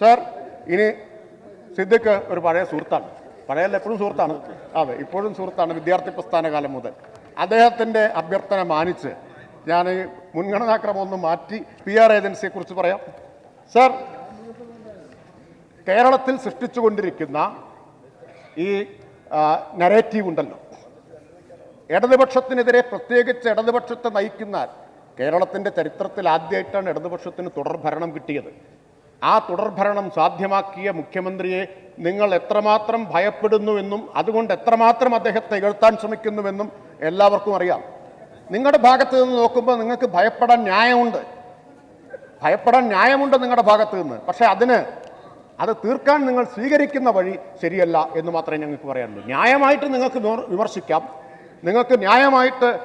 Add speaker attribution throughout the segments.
Speaker 1: Sir ഇനി സിദ്ദിഖ് ഒരു പഴയ സുഹൃത്താണ്. പഴയല്ല എപ്പോഴും സുഹൃത്താണ്. അതെ ഇപ്പോഴും സുഹൃത്താണ് വിദ്യാർത്ഥി പ്രസ്ഥാന കാലം മുതൽ. അദ്ദേഹത്തിന്റെ അഭ്യർത്ഥന മാനിച്ച് ഞാൻ ഈ മുൻഗണനാക്രമം ഒന്ന് മാറ്റി പി ആർ ഏജൻസിയെക്കുറിച്ച് പറയാം. സാർ കേരളത്തിൽ സൃഷ്ടിച്ചുകൊണ്ടിരിക്കുന്ന ഈ നരേറ്റീവ് ഉണ്ടല്ലോ. ഇടതുപക്ഷത്തിനെതിരെ പ്രത്യേകിച്ച് ഇടതുപക്ഷത്തെ നയിക്കുന്ന കേരളത്തിന്റെ ചരിത്രത്തിൽ ആദ്യമായിട്ടാണ് ഇടതുപക്ഷത്തിന് തുടർഭരണം കിട്ടിയത്. ആ തുടർഭരണം സാധ്യമാക്കിയ മുഖ്യമന്ത്രിയെ നിങ്ങൾ എത്രമാത്രം ഭയപ്പെടുന്നുവെന്നും അതുകൊണ്ട് എത്രമാത്രം അദ്ദേഹത്തെ ഇകഴ്ത്താൻ ശ്രമിക്കുന്നുവെന്നും എല്ലാവർക്കും അറിയാം. നിങ്ങളുടെ ഭാഗത്ത് നിന്ന് നോക്കുമ്പോൾ നിങ്ങൾക്ക് ഭയപ്പെടാൻ ന്യായമുണ്ട്. ഭയപ്പെടാൻ ന്യായമുണ്ട് നിങ്ങളുടെ ഭാഗത്ത് നിന്ന്. പക്ഷേ അതിന് അത് തീർക്കാൻ നിങ്ങൾ സ്വീകരിക്കുന്ന വഴി ശരിയല്ല എന്ന് മാത്രമേ ഞങ്ങൾക്ക് പറയാനുള്ളൂ. ന്യായമായിട്ട് നിങ്ങൾക്ക് വിമർശിക്കാം. നിങ്ങൾക്ക് ന്യായമായിട്ട്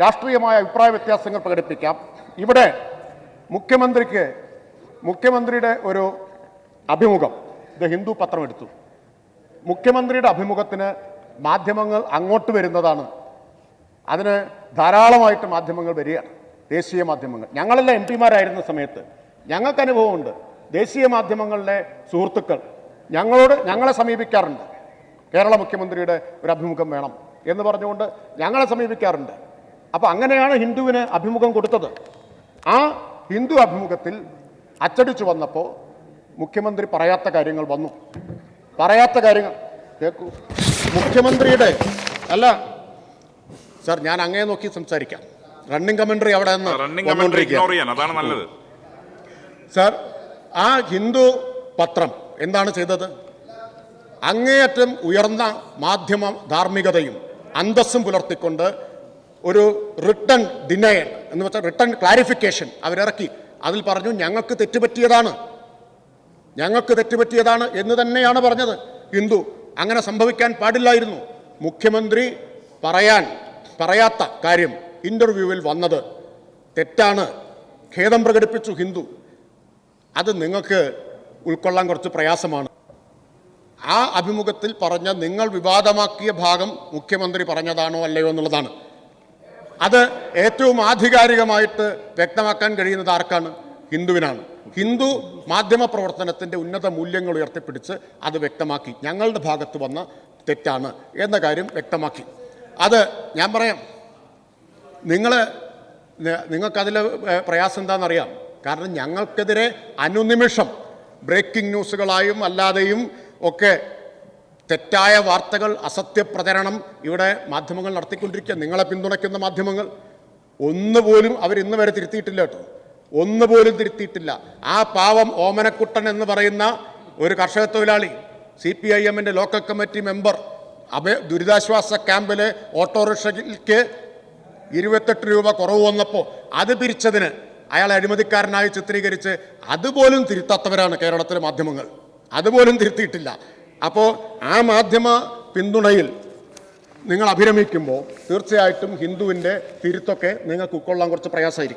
Speaker 1: രാഷ്ട്രീയമായ അഭിപ്രായ വ്യത്യാസങ്ങൾ പ്രകടിപ്പിക്കാം. ഇവിടെ മുഖ്യമന്ത്രിക്ക് മുഖ്യമന്ത്രിയുടെ ഒരു അഭിമുഖം. ദ ഹിന്ദു പത്രം എടുത്തു മുഖ്യമന്ത്രിയുടെ അഭിമുഖത്തിന് മാധ്യമങ്ങൾ അങ്ങോട്ട് വരുന്നതാണ്. അതിന് ധാരാളമായിട്ട് മാധ്യമങ്ങൾ വരികയാണ്. ദേശീയ മാധ്യമങ്ങൾ. ഞങ്ങളെല്ലാം എം പിമാരായിരുന്ന സമയത്ത് ഞങ്ങൾക്ക് അനുഭവമുണ്ട്. ദേശീയ മാധ്യമങ്ങളിലെ സുഹൃത്തുക്കൾ ഞങ്ങളോട് ഞങ്ങളെ സമീപിക്കാറുണ്ട്. കേരള മുഖ്യമന്ത്രിയുടെ ഒരു അഭിമുഖം വേണം എന്ന് പറഞ്ഞുകൊണ്ട് ഞങ്ങളെ സമീപിക്കാറുണ്ട്. അപ്പോൾ അങ്ങനെയാണ് ഹിന്ദുവിന് അഭിമുഖം കൊടുത്തത്. ആ ഹിന്ദു അഭിമുഖത്തിൽ അച്ചടിച്ചു വന്നപ്പോൾ മുഖ്യമന്ത്രി പറയാത്ത കാര്യങ്ങൾ വന്നു. പറയാത്ത കാര്യങ്ങൾ. കേൾക്കൂ മുഖ്യമന്ത്രിയുടെ അല്ല സാർ ഞാൻ അങ്ങേ നോക്കി സംസാരിക്കാം. റണ്ണിങ് കമന്ററി അവിടെ നിന്ന് സാർ ആ ഹിന്ദു പത്രം എന്താണ് ചെയ്തത്? അങ്ങേയറ്റം ഉയർന്ന മാധ്യമ ധാർമ്മികതയും അന്തസ്സും പുലർത്തിക്കൊണ്ട് ഒരു റിട്ടേൺ ഡിനയൽ എന്ന് വെച്ചാൽ റിട്ടേൺ ക്ലാരിഫിക്കേഷൻ അവരിറക്കി. അതിൽ പറഞ്ഞു ഞങ്ങൾക്ക് തെറ്റുപറ്റിയതാണ്. ഞങ്ങൾക്ക് തെറ്റുപറ്റിയതാണ് എന്ന് തന്നെയാണ് പറഞ്ഞത്. ഹിന്ദു അങ്ങനെ സംഭവിക്കാൻ പാടില്ലായിരുന്നു. മുഖ്യമന്ത്രി പറയാൻ പറയാത്ത കാര്യം ഇന്റർവ്യൂവിൽ വന്നത് തെറ്റാണ്. ഖേദം പ്രകടിപ്പിച്ചു ഹിന്ദു. അത് നിങ്ങൾക്ക് ഉൾക്കൊള്ളാൻ കുറച്ച് പ്രയാസമാണ്. ആ അഭിമുഖത്തിൽ പറഞ്ഞ നിങ്ങൾ വിവാദമാക്കിയ ഭാഗം മുഖ്യമന്ത്രി പറഞ്ഞതാണോ അല്ലയോ എന്നുള്ളതാണ്. അത് ഏറ്റവും ആധികാരികമായിട്ട് വ്യക്തമാക്കാൻ കഴിയുന്നത് ആർക്കാണ്? ഹിന്ദുവിനാണ്. ഹിന്ദു മാധ്യമ പ്രവർത്തനത്തിന്റെ ഉന്നത മൂല്യങ്ങൾ ഉയർത്തിപ്പിടിച്ച് അത് വ്യക്തമാക്കി. ഞങ്ങളുടെ ഭാഗത്ത് വന്ന തെറ്റാണ് എന്ന കാര്യം വ്യക്തമാക്കി. അത് ഞാൻ പറയാം. നിങ്ങൾ നിങ്ങൾക്കതിൽ പ്രയാസം എന്താണെന്നറിയാം? കാരണം ഞങ്ങൾക്കെതിരെ അനുനിമിഷം ബ്രേക്കിംഗ് ന്യൂസുകളായും അല്ലാതെയും ഒക്കെ തെറ്റായ വാർത്തകൾ അസത്യപ്രചരണം ഇവിടെ മാധ്യമങ്ങൾ നടത്തിക്കൊണ്ടിരിക്കുക. നിങ്ങളെ പിന്തുണയ്ക്കുന്ന മാധ്യമങ്ങൾ. ഒന്നുപോലും അവർ ഇന്ന് വരെ തിരുത്തിയിട്ടില്ല കേട്ടോ. ഒന്നുപോലും തിരുത്തിയിട്ടില്ല. ആ പാവം ഓമനക്കുട്ടൻ എന്ന് പറയുന്ന ഒരു കർഷക തൊഴിലാളി സി പി ഐ എമ്മിന്റെ ലോക്കൽ കമ്മിറ്റി മെമ്പർ അഭയ ദുരിതാശ്വാസ ക്യാമ്പിലെ ഓട്ടോറിക്ഷയ്ക്ക് ഇരുപത്തെട്ട് രൂപ കുറവ് വന്നപ്പോൾ അത് പിരിച്ചതിന് അയാൾ അഴിമതിക്കാരനായി ചിത്രീകരിച്ച് അതുപോലും തിരുത്താത്തവരാണ് കേരളത്തിലെ മാധ്യമങ്ങൾ. അതുപോലും തിരുത്തിയിട്ടില്ല. അപ്പോൾ ആ മാധ്യമ പിന്തുണയിൽ നിങ്ങൾ അഭിരമിക്കുമ്പോൾ തീർച്ചയായിട്ടും ഹിന്ദുവിന്റെ തിരുത്തൊക്കെ നിങ്ങൾക്ക് ഉൾക്കൊള്ളാൻ കുറച്ച് പ്രയാസമായിരിക്കും.